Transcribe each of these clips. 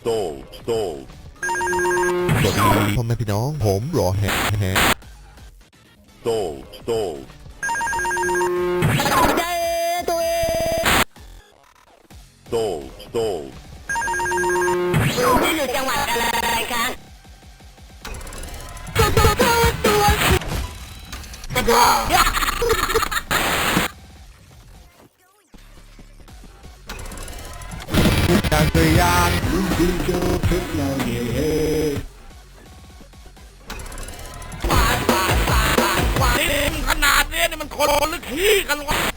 Stall, stall. Stall, stall. สวัสดีพ่อแม่พี่น้อง ผมรอแฮะแฮะ Stall, stall. ใจตัวเอง Stall, stall. อยู่ที่อยู่จังหวัดอะไรคะกระโดดทุกการพยา ยามนี่ขนาดนี้นี่มันคนหรือขี้กันวะ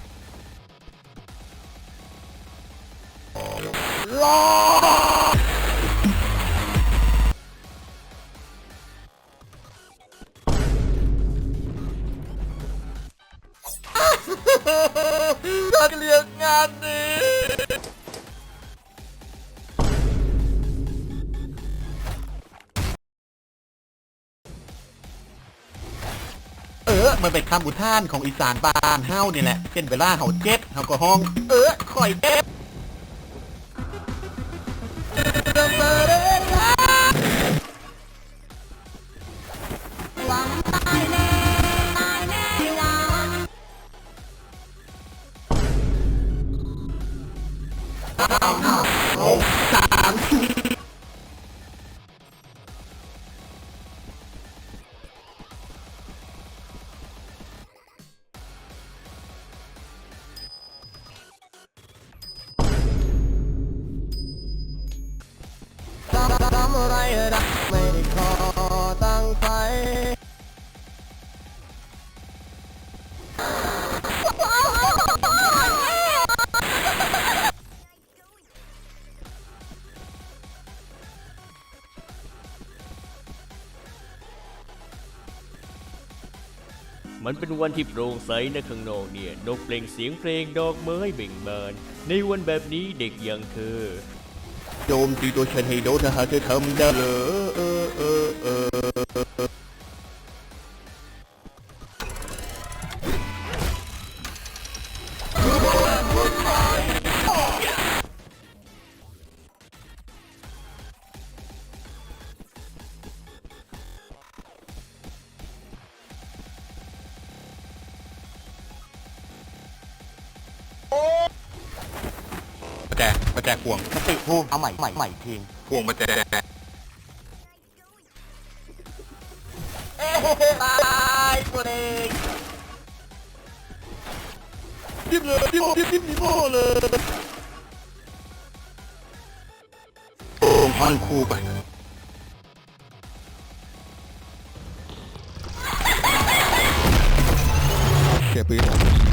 มันเป็นคำอุทานของอีสานบานเฮานี่แหละเช่นเวลาเฮาเจ็บเฮาก็ห้อง เออข่อยเจ็บสามทีำไรนะไม่ได้ขอตั้งใจมันเป็นวันที่โปร่งใสนะข้างนอกเนี่ย นกเปล่งเสียงเพลงดอกไม้เบ่งบาน ในวันแบบนี้เด็กอย่างเธอ โจมตีตัวฉันให้โดนถ้าหากเธอทำได้เหรอ จประแจพวงสติภูมิเอาใหม่ใหม่ใหม่ทีพวงประแจเอ้ตายตัวเองยิ้มเลยยิ้มยิ้มยิ้มยิ้มโม่เลยโอ้พันคู่ไปเก็บปืน